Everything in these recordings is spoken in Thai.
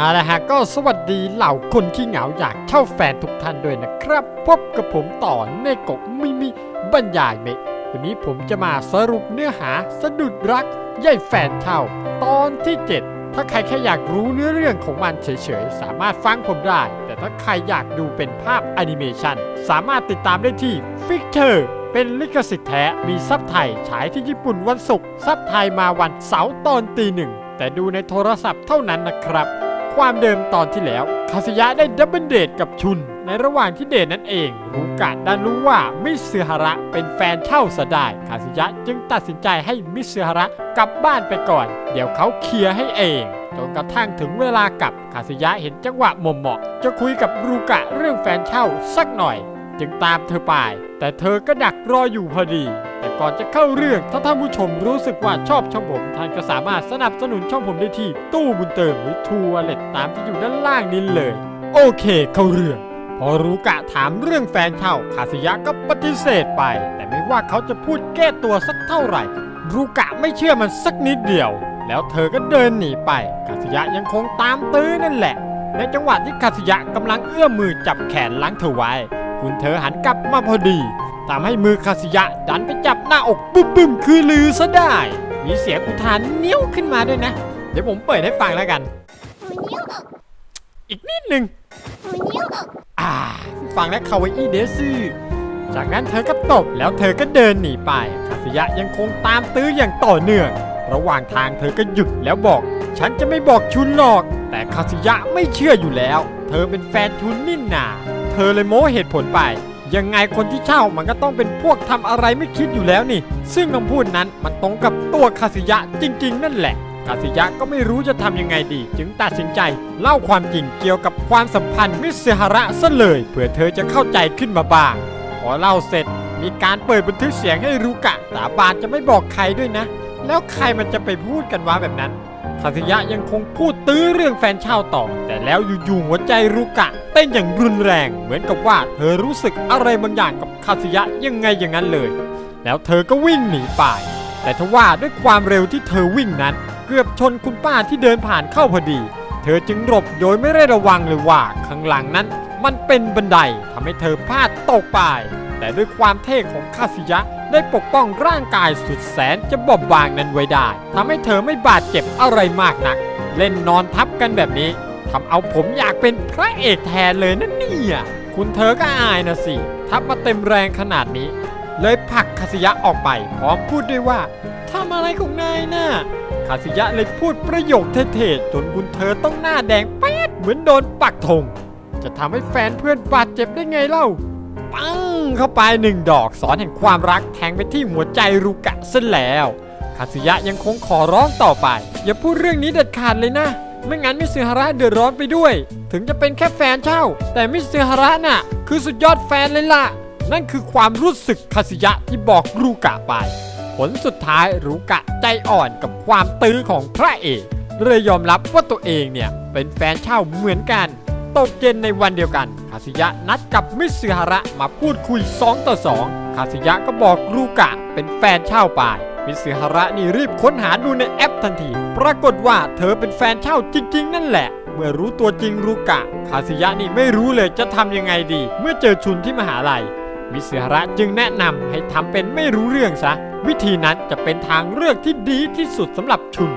เอาละฮะก็สวัสดีเหล่าคนที่เหงาอยากเช่าแฟนทุกท่านด้วยนะครับ พบกับผมต่อในกกมิมิบรรยายเมะวันนี้ผมจะมาสรุปเนื้อหาสะดุดรักย่ายแฟนเช่า ตอนที่ 7 ถ้าใครแค่อยากรู้เนื้อเรื่องของมันเฉยๆ สามารถฟังผมได้ แต่ถ้าใครอยากดูเป็นภาพแอนิเมชันสามารถติดตามได้ที่ฟิกเ r อร์เป็นลิขสิทธิ์แท้ มีซับไทยฉายที่ญี่ปุ่นวันศุกร์ซับไทยมาวันเสาร์ตอนตีหนึ่งแต่ดูในโทรศัพท์เท่านั้นนะครับ ความเดิมตอนที่แล้วคาสยะได้ดับเบิลเดทกับชุน ในระหว่างที่เดทนั่นเองรู้กะดันรู้ว่ามิสเซฮาระเป็นแฟนเช่าซะได้คาสยะจึงตัดสินใจให้มิสเซฮาระกลับบ้านไปก่อน เดี๋ยวเขาเคลียร์ให้เองจนกระทั่งถึงเวลากลับคาสยะเห็นจังหวะหมาะเหมาะจะคุยกับรูกะเรื่องแฟนเช่าสักหน่อย จึงตามเธอไป แต่เธอก็ดักรออยู่พอดี แต่ก่อนจะเข้าเรื่องถ้าท่านผู้ชมรู้สึกว่าชอบช่องผมท่านก็สามารถสนับสนุนช่องผมได้ที่ตู้บุญเติมหรือทัวร์เล็ตตามที่อยู่ด้านล่างนี้เลย โอเค เข้าเรื่อง พอรู้กะถามเรื่องแฟนเช่าคาสยะก็ปฏิเสธไป แต่ไม่ว่าเขาจะพูดแก้ตัวสักเท่าไหร่ รู้กะไม่เชื่อมันสักนิดเดียว แล้วเธอก็เดินหนีไปคาสยะยังคงตามตื้อนั่นแหละในจังหวะที่คาสยะกำลังเอื้อมมือจับแขนล้างเธอไว้ คุณเธอหันกลับมาพอดี ทำให้มือคาสิยะดันไปจับหน้าอกบึ้มบึ้มๆคือลือซะได้ มีเสียงอุทานเนิ้วขึ้นมาด้วยนะ เดี๋ยวผมเปิดให้ฟังแล้วกัน อีกนิดหนึ่งอ่า ฟังแล้วคาวาอี้เดซึจากนั้นเธอก็ตบแล้วเธอก็เดินหนีไป คาสิยะยังคงตามตื้ออย่างต่อเนื่อง ระหว่างทางเธอก็หยุดแล้วบอก ฉันจะไม่บอกชุนหรอก แต่คาสิยะไม่เชื่ออยู่แล้ว เธอเป็นแฟนชุนนิ่นนา เธอเลยโม้เหตุผลไป ยังไงคนที่เช่ามันก็ต้องเป็นพวกทำอะไรไม่คิดอยู่แล้วนี่ ซึ่งคำพูดนั้นมันตรงกับตัวคาสิยะจริง ๆ นั่นแหละคาสิยะก็ไม่รู้จะทำยังไงดี จึงตัดสินใจเล่าความจริงเกี่ยวกับความสัมพันธ์มิสซิฮาระซะเลยเผื่อเธอจะเข้าใจขึ้นมาบ้างพอเล่าเสร็จมีการเปิดบันทึกเสียงให้รู้กะสาบานจะไม่บอกใครด้วยนะ แล้วใครมันจะไปพูดกันวะแบบนั้น คาสยะยังคงพูดตื้อเรื่องแฟนเช่าต่อ แต่แล้วอยู่ๆหัวใจรุกะ เต้นอย่างรุนแรง เหมือนกับว่าเธอรู้สึกอะไรบางอย่างกับคาสยะยังไงอย่างนั้นเลย แล้วเธอก็วิ่งหนีไป แต่ทว่าด้วยความเร็วที่เธอวิ่งนั้น เกือบชนคุณป้าที่เดินผ่านเข้าพอดี เธอจึงหลบโดยไม่ได้ระวังเลยว่าข้างหลังนั้น มันเป็นบันไดทำให้เธอพลาดตกไป แต่ด้วยความเท่ของคาสิยะ ได้ปกป้องร่างกายสุดแสนจะบอบบางนั้นไว้ได้ทำให้เธอไม่บาดเจ็บอะไรมากนัก เล่นนอนทับกันแบบนี้ทำเอาผมอยากเป็นพระเอกแทนเลยนะเนี่ยคุณเธอก็อายนะสิ ทับมาเต็มแรงขนาดนี้ เลยผลักคาสิยะออกไป พร้อมพูดด้วยว่าทำอะไรของนายน่ะคาสิยะเลยพูดประโยคเท่ๆจนคุณเธอต้องหน้าแดงแป๊ดเหมือนโดนปักธงจะทำให้แฟนเพื่อนบาดเจ็บได้ไงเล่า ปังเข้าไปหนึ่งดอกสอนแห่งความรักแทงไปที่หัวใจรุกะซะแล้วคาสึยะยังคงขอร้องต่อไป อย่าพูดเรื่องนี้เด็ดขาดเลยนะ ไม่งั้นมิซึฮาระเดือดร้อนไปด้วย ถึงจะเป็นแค่แฟนเช่า แต่มิซึฮาระน่ะ คือสุดยอดแฟนเลยล่ะ นั่นคือความรู้สึกคาสึยะที่บอกรูกะไป ผลสุดท้ายรูกะใจอ่อนกับความตื้อของพระเอกเลยยอมรับว่าตัวเองเนี่ยเป็นแฟนเช่าเหมือนกัน ตกเย็นในวันเดียวกัน คาสิยะนัดกับมิสึฮาระมาพูดคุย 2 ต่อ 2 คาสิยะก็บอกรูกะเป็นแฟนเช่าไปมิสึฮาระนี่รีบค้นหาดูในแอปทันที ปรากฏว่าเธอเป็นแฟนเช่าจริง ๆ นั่นแหละ เมื่อรู้ตัวจริงรูกะ คาสิยะนี่ไม่รู้เลยจะทำยังไงดี เมื่อเจอชุนที่มหาลัย มิสึฮาระจึงแนะนำให้ทำเป็นไม่รู้เรื่องซะ วิธีนั้นจะเป็นทางเลือกที่ดีที่สุดสำหรับชุน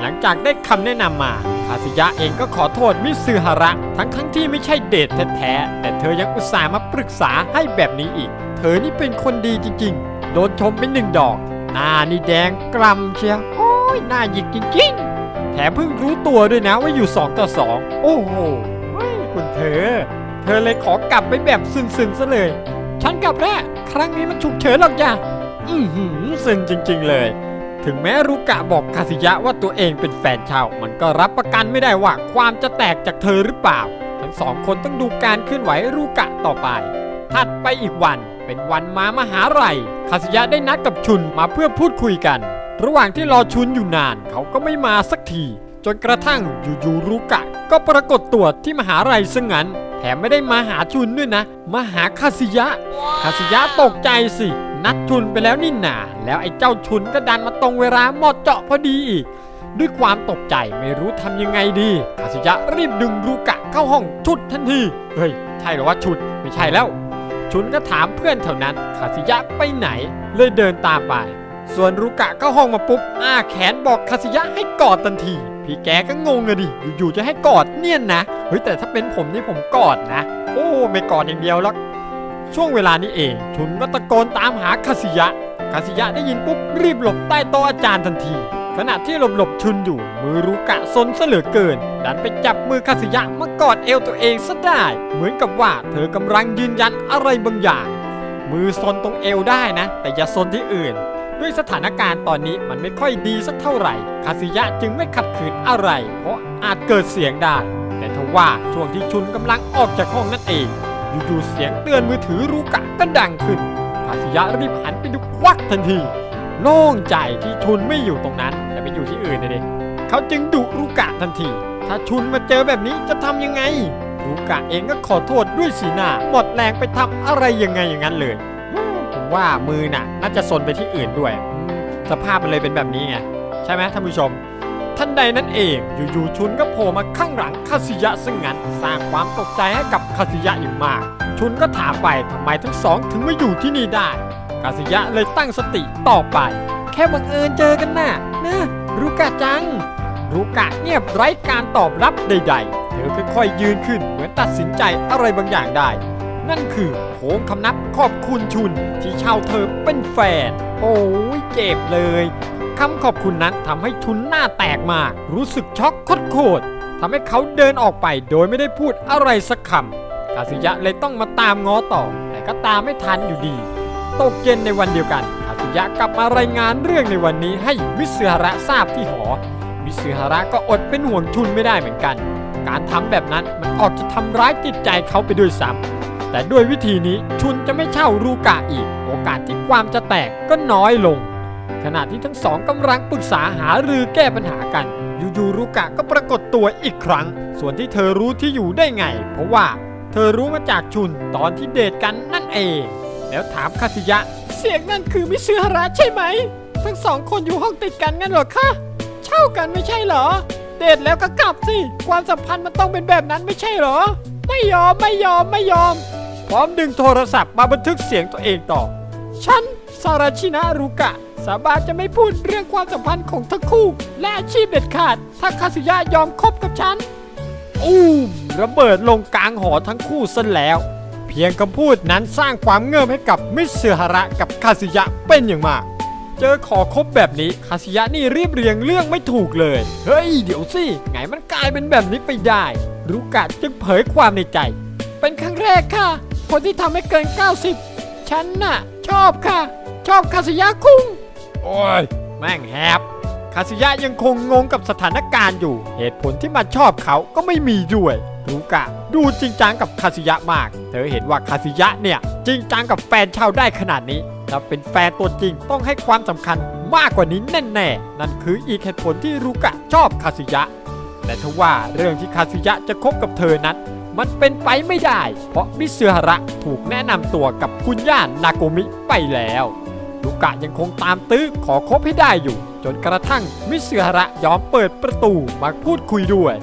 หลังจากได้คำแนะนำมาคาสิยะเองก็ขอโทษมิซึฮาระ ทั้งทั้งที่ไม่ใช่เดทแท้ๆแต่เธอยังอุตส่าห์มาปรึกษาให้แบบนี้อีก เธอนี่เป็นคนดีจริงๆ โดนชมเป็นหนึ่งดอก หน้านี่แดงกล่ำเชียวโอ้ยหน้าหยิกจริงๆ แถมเพิ่งรู้ตัวด้วยนะว่าอยู่ 2 ต่อ 2 โอ้โหเฮ้ยคุณเธอ เธอเลยขอกลับไปแบบซึนๆซะเลย ฉันกลับแล้วครั้งนี้มันฉุกเฉินหรอกจ้ะอือหือซึนจริง ๆ เลย ถึงแม้รุกะบอกคาสิยะว่าตัวเองเป็นแฟนเช่ามันก็รับประกันไม่ได้ว่าความจะแตกจากเธอหรือเปล่า ทั้งสองคนต้องดูการเคลื่อนไหวรุกะต่อไป ถัดไปอีกวันเป็นวันมามหาลัยคาสิยะได้นัดกับชุนมาเพื่อพูดคุยกัน ระหว่างที่รอชุนอยู่นานเขาก็ไม่มาสักที จนกระทั่งอยู่ๆรุกะ ก็ปรากฏตัวที่มหาลัยซะงั้น แถมไม่ได้มาหาชุนด้วยนะ มาหาคาสิยะ คาสิยะตกใจสิ นัดชุนไปแล้วนี่หนาแล้วไอ้เจ้าชุนก็ดันมาตรงเวลาหมาะเจาะพอดีอีก ด้วยความตกใจไม่รู้ทำยังไงดี คาสิยะรีบดึงรูกะเข้าห้องชุดทันที เฮ้ย ใช่หรอว่าชุดไม่ใช่แล้ว ชุนก็ถามเพื่อนแถวนั้น คาสิยะไปไหน เลยเดินตามไป ส่วนรูกะเข้าห้องมาปุ๊บอ้าแขนบอกคาสิยะให้กอดทันที พี่แกก็งงอะดิ อยู่ๆจะให้กอดเนี่ยนะ เฮ้ยแต่ถ้าเป็นผมนี่ผมกอดนะ โอ้ไม่กอดอย่างเดียวหรอก ช่วงเวลานี้เองชุนก็ตะโกนตามหาคาสิยะคาสิยะได้ยินปุ๊บรีบหลบใต้โต๊ะอาจารย์ทันที ขณะที่หลบหลบๆชุนอยู่ มือรูกะซนเหลือเกิน ดันไปจับมือคาสิยะมากอดเอวตัวเองซะได้ เหมือนกับว่าเธอกำลังยืนยันอะไรบางอย่าง มือซนตรงเอวได้นะ แต่อย่าซนที่อื่น ด้วยสถานการณ์ตอนนี้มันไม่ค่อยดีสักเท่าไหร่ คาสิยะจึงไม่ขัดขืนอะไร เพราะอาจเกิดเสียงได้ แต่ทว่าช่วงที่ชุนกำลังออกจากห้องนั่นเอง อยู่ๆเสียงเตือนมือถือรูกะก็ดังขึ้น คาสิยะรีบหันไปดูควักทันทีโล่งใจที่ชุนไม่อยู่ตรงนั้น แต่ไปอยู่ที่อื่นนะดิเขาจึงดุรูกะทันที ถ้าชุนมาเจอแบบนี้จะทำยังไงรูกะเองก็ขอโทษด้วยสีหน้าหมดแรงไปทำอะไรยังไงอย่างนั้นเลย ว่ามือน่ะน่าจะซนไปที่อื่นด้วย สภาพมันเลยเป็นแบบนี้ไงใช่ไหมท่านผู้ชมทันใดนั้นเองอยู่ๆชุนก็โผล่มาข้างหลังคาสิยะซึ่งงั้นสร้างความตกใจให้กับคาสิยะอย่างมาก ชุนก็ถามไปทำไมทั้งสองถึงมาอยู่ที่นี่ได้คาสิยะเลยตั้งสติต่อไป แค่บังเอิญเจอกันน่ะนะรูกะจังรูกะเงียบไร้การตอบรับใด ๆ เธอค่อยๆยืนขึ้นเหมือนตัดสินใจอะไรบางอย่างได้ นั่นคือโค้งคำนับขอบคุณชุนที่เช่าเธอเป็นแฟน โอ้ยเจ็บเลยคำขอบคุณนั้นทำให้ชุนหน้าแตกมาก รู้สึกช็อกโคตรทำให้เขาเดินออกไปโดยไม่ได้พูดอะไรสักคำกาสิยะเลยต้องมาตามง้อต่อ แต่ก็ตามไม่ทันอยู่ดี ตกเย็นในวันเดียวกันคาสิยะกลับมารายงานเรื่องในวันนี้ให้มิสเซฮาระทราบที่หอมิสเซฮาระก็อดเป็นห่วงชุนไม่ได้เหมือนกัน การทำแบบนั้นมันออกจะทำร้ายจิตใจเขาไปด้วยซ้ำ แต่ด้วยวิธีนี้ชุนจะไม่เช่ารูกะอีก โอกาสที่ความจะแตกก็น้อยลง ขณะที่ทั้งสองกำลังปรึกษาหารือแก้ปัญหากันอยู่ๆรูกะก็ปรากฏตัวอีกครั้ง ส่วนที่เธอรู้ที่อยู่ได้ไง เพราะว่าเธอรู้มาจากชุนตอนที่เดทกันนั่นเอง แล้วถามคาสิยะ เสียงนั่นคือมิซึฮาระใช่ไหม ทั้งสองคนอยู่ห้องติดกันงั้นหรอคะเช่ากันไม่ใช่เหรอ เดทแล้วก็กลับสิ ความสัมพันธ์มันต้องเป็นแบบนั้นไม่ใช่เหรอ ไม่ยอมไม่ยอมไม่ยอม พร้อมดึงโทรศัพท์มาบันทึกเสียงตัวเองต่อ ฉันซาราชินะรุกะ สาบานจะไม่พูดเรื่องความสัมพันธ์ของทั้งคู่ และอาชีพเด็ดขาด ถ้าคาสุยะยอมคบกับฉัน อู้มระเบิดลงกลางหอทั้งคู่ซะแล้ว เพียงคำพูดนั้นสร้างความเงื่อมให้กับมิสเซฮาระกับคาสุยะเป็นอย่างมาก เจอขอคบแบบนี้คาสิยะนี่รีบเรียงเรื่องไม่ถูกเลย เฮ้ยเดี๋ยวสิไงมันกลายเป็นแบบนี้ไปได้ รุกะจึงเผยความในใจ เป็นครั้งแรกค่ะ คนที่ทำให้เกิน 90 ฉันน่ะ ชอบค่ะ ชอบคาสิยะคุง โอ้ย แม่งแฮบคาสิยะยังคงงงกับสถานการณ์อยู่ เหตุผลที่มาชอบเขาก็ไม่มีด้วยรูกะ ดูจริงจังกับคาสิยะมาก เธอเห็นว่าคาสิยะเนี่ย จริงจังกับแฟนชาวได้ขนาดนี้ถ้าเป็นแฟนตัวจริงต้องให้ความสำคัญมากกว่านี้แน่ๆนนั่นคืออีกเหตุผลที่รูกะชอบคาสิยะแต่ทว่าเรื่องที่คาสิยะจะคบกับเธอนั้น มันเป็นไปไม่ได้ เพราะมิซึฮาระถูกแนะนำตัวกับคุณย่านาโกมิไปแล้วลูกะยังคงตามตื้อขอคบให้ได้อยู่ จนกระทั่งมิซึฮาระยอมเปิดประตูมาพูดคุยด้วย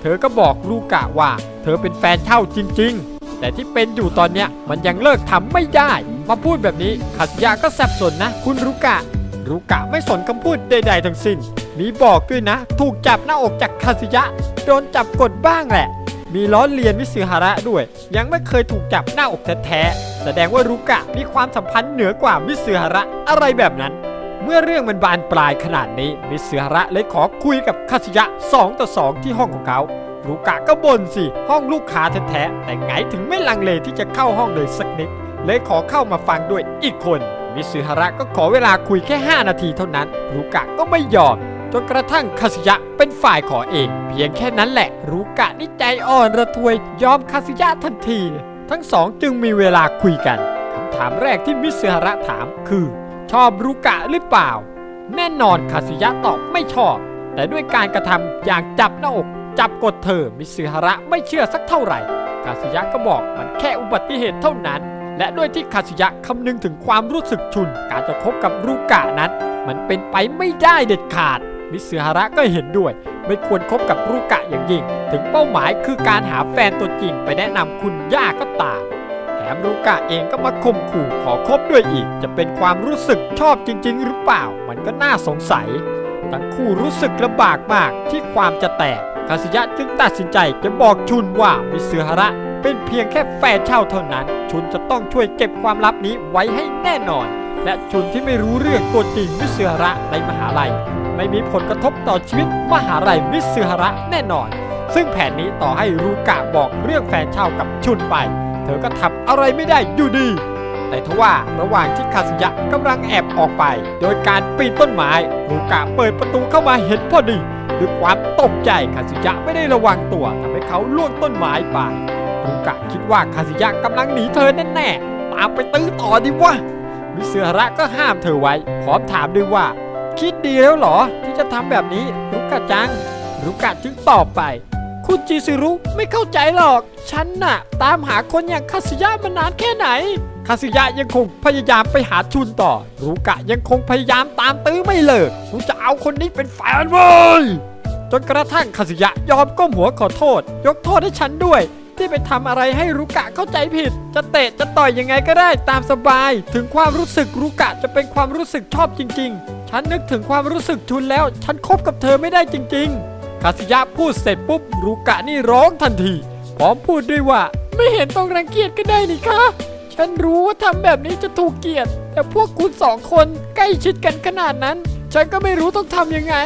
เธอก็บอกลูกะว่าเธอเป็นแฟนเช่าจริง ๆ แต่ที่เป็นอยู่ตอนเนี้ยมันยังเลิกทำไม่ได้ มาพูดแบบนี้คาสิยะก็แสบสนนะ คุณรุกะรุกะไม่สนคำพูดใด ๆ ทั้งสิ้น มีบอกด้วยนะ ถูกจับหน้าอกจากคาสิยะ โดนจับกดบ้างแหละ มีล้อเลียนมิสึฮาระด้วย ยังไม่เคยถูกจับหน้าอกแท้ๆแสดงว่ารุกะมีความสัมพันธ์เหนือกว่ามิสึฮาระอะไรแบบนั้น เมื่อเรื่องมันบานปลายขนาดนี้มิสึฮาระเลยขอคุยกับคาสิยะ2ต่อ2ที่ห้องของเขารุกะก็บ่นสิห้องลูกค้าแท้ๆแต่ไงถึงไม่ลังเลที่จะเข้าห้องเลยสักนิด เลยขอเข้ามาฟังด้วยอีกคนมิสึฮาระก็ขอเวลาคุยแค่ 5 นาทีเท่านั้นรุกะก็ไม่ยอม จนกระทั่งคาสิยะเป็นฝ่ายขอเอง เพียงแค่นั้นแหละรุกะนี่ใจอ่อนระทวยยอมคาสิยะทันที ทั้งสองจึงมีเวลาคุยกันคำถามแรกที่มิสึฮาระถามคือ ชอบรุกะหรือเปล่า แน่นอนคาสิยะตอบไม่ชอบ แต่ด้วยการกระทำอย่างจับหน้าอก จับกดเธอมิสึฮาระไม่เชื่อสักเท่าไหร่คาสิยะก็บอกมันแค่อุบัติเหตุเท่านั้น และด้วยที่คาสิยะคำนึงถึงความรู้สึกชุน การจะคบกับรูกะนั้น มันเป็นไปไม่ได้เด็ดขาด มิสึฮาระก็เห็นด้วย ไม่ควรคบกับรุกะอย่างยิ่ง ถึงเป้าหมายคือการหาแฟนตัวจริงไปแนะนำคุณย่าก็ตามแถมรุกะเองก็มาข่มขู่ขอคบด้วยอีก จะเป็นความรู้สึกชอบจริง ๆ หรือเปล่า มันก็น่าสงสัย ทั้งคู่รู้สึกลำบากมากที่ความจะแตกคาสิยะจึงตัดสินใจจะบอกชุนว่ามิซึฮาระเป็นเพียงแค่แฟนเช่าเท่านั้น ชุนจะต้องช่วยเก็บความลับนี้ไว้ให้แน่นอน และชุนที่ไม่รู้เรื่องตัวจริงมิซึฮาระในมหาลัย ไม่มีผลกระทบต่อชีวิตมหาลัยมิซึฮาระแน่นอน ซึ่งแผนนี้ต่อให้รูกะบอกเรื่องแฟนเช่ากับชุนไป เธอก็ทำอะไรไม่ได้อยู่ดี แต่ทว่าระหว่างที่คาสยะกำลังแอบออกไป โดยการปีนต้นไม้รูกะเปิดประตูเข้ามาเห็นพอดีด้วยความตกใจคาสยะไม่ได้ระวังตัวทำให้เขาล่วงต้นไม้ไปรูกะคิดว่าคาสยะกำลังหนีเธอแน่ๆตามไปตื้อต่อดิวะมิเสือระก็ห้ามเธอไว้ พร้อมถามด้วยว่า คิดดีแล้วเหรอ ที่จะทำแบบนี้รุกะจัง รุกะจึงตอบไป คุณจิซิรุไม่เข้าใจหรอก ฉันน่ะ ตามหาคนอย่างคาสึยะมานานแค่ไหนคาสึยะยังคงพยายามไปหาชุนต่อรูกะยังคงพยายามตามตื้อไม่เลิกกูจะเอาคนนี้เป็นแฟนเว้ยจนกระทั่งคาสึยะยอมก้มหัวขอโทษ ยกโทษให้ฉันด้วย ที่ไปทำอะไรให้รุกะเข้าใจผิด จะเตะจะต่อยยังไงก็ได้ตามสบาย ถึงความรู้สึกรุกะจะเป็นความรู้สึกชอบจริง ๆ ฉันนึกถึงความรู้สึกชุนแล้ว ฉันคบกับเธอไม่ได้จริง ๆ คาสิยะพูดเสร็จปุ๊บรุกะนี่ร้องทันทีพร้อมพูดด้วยว่า ไม่เห็นต้องรังเกียจก็ได้นี่คะฉันรู้ว่าทำแบบนี้จะถูกเกลียดแต่พวกคุณสองคนใกล้ชิดกันขนาดนั้น ฉันก็ไม่รู้ต้องทำยังไง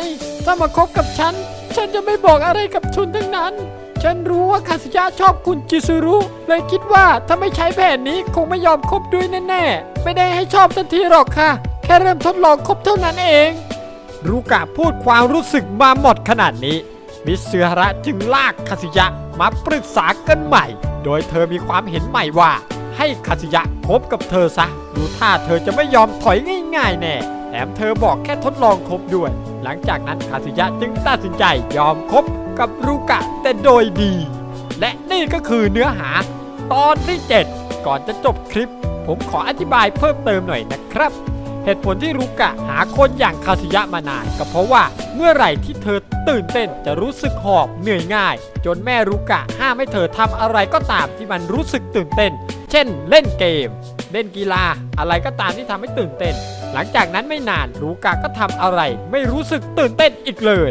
ถ้ามาคบกับฉัน ฉันจะไม่บอกอะไรกับชุนทั้งนั้น ฉันรู้ว่าคาสิยะชอบคุณจิซุรุ เลยคิดว่าถ้าไม่ใช้แผนนี้คงไม่ยอมคบด้วยแน่ๆ ไม่ได้ให้ชอบทันทีหรอกค่ะ แค่เริ่มทดลองคบเท่านั้นเอง รูกะพูดความรู้สึกมาหมดขนาดนี้ มิสเซฮาระจึงลากคาสิยะมาปรึกษากันใหม่ โดยเธอมีความเห็นใหม่ว่า ให้คาสิยะคบกับเธอซะ ดูท่าเธอจะไม่ยอมถอยง่ายๆแน่ แถมเธอบอกแค่ทดลองคบด้วย หลังจากนั้นคาสิยะจึงตัดสินใจยอมคบกับรูกะแต่โดยดี และนี่ก็คือเนื้อหาตอนที่ 7 ก่อนจะจบคลิป ผมขออธิบายเพิ่มเติมหน่อยนะครับ เหตุผลที่รุกะหาคนอย่างคาสิยะมานานก็เพราะว่าเมื่อไหร่ที่เธอตื่นเต้นจะรู้สึกหอบเหนื่อยง่าย จนแม่รุกะห้ามให้เธอทำอะไรก็ตามที่มันรู้สึกตื่นเต้น เช่น เล่นเกม เล่นกีฬาอะไรก็ตามที่ทำให้ตื่นเต้น หลังจากนั้นไม่นานรุกะก็ทำอะไร ไม่รู้สึกตื่นเต้นอีกเลย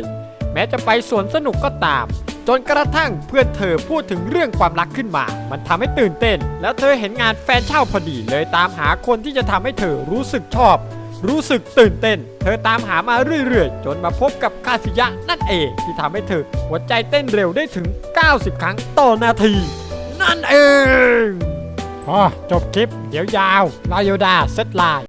แม้จะไปสวนสนุกก็ตาม จนกระทั่งเพื่อนเธอพูดถึงเรื่องความรักขึ้นมา มันทำให้ตื่นเต้น แล้วเธอเห็นงานแฟนเช่าพอดีเลยตามหาคนที่จะทำให้เธอรู้สึกชอบ รู้สึกตื่นเต้น เธอตามหามาเรื่อยๆ จนมาพบกับคาสิยะนั่นเองที่ทำให้เธอหัวใจเต้นเร็วได้ถึง 90 ครั้งต่อนาที นั่นเองอ๋อจบคลิป เดี๋ยวยาวลายโยดาเซตไลน์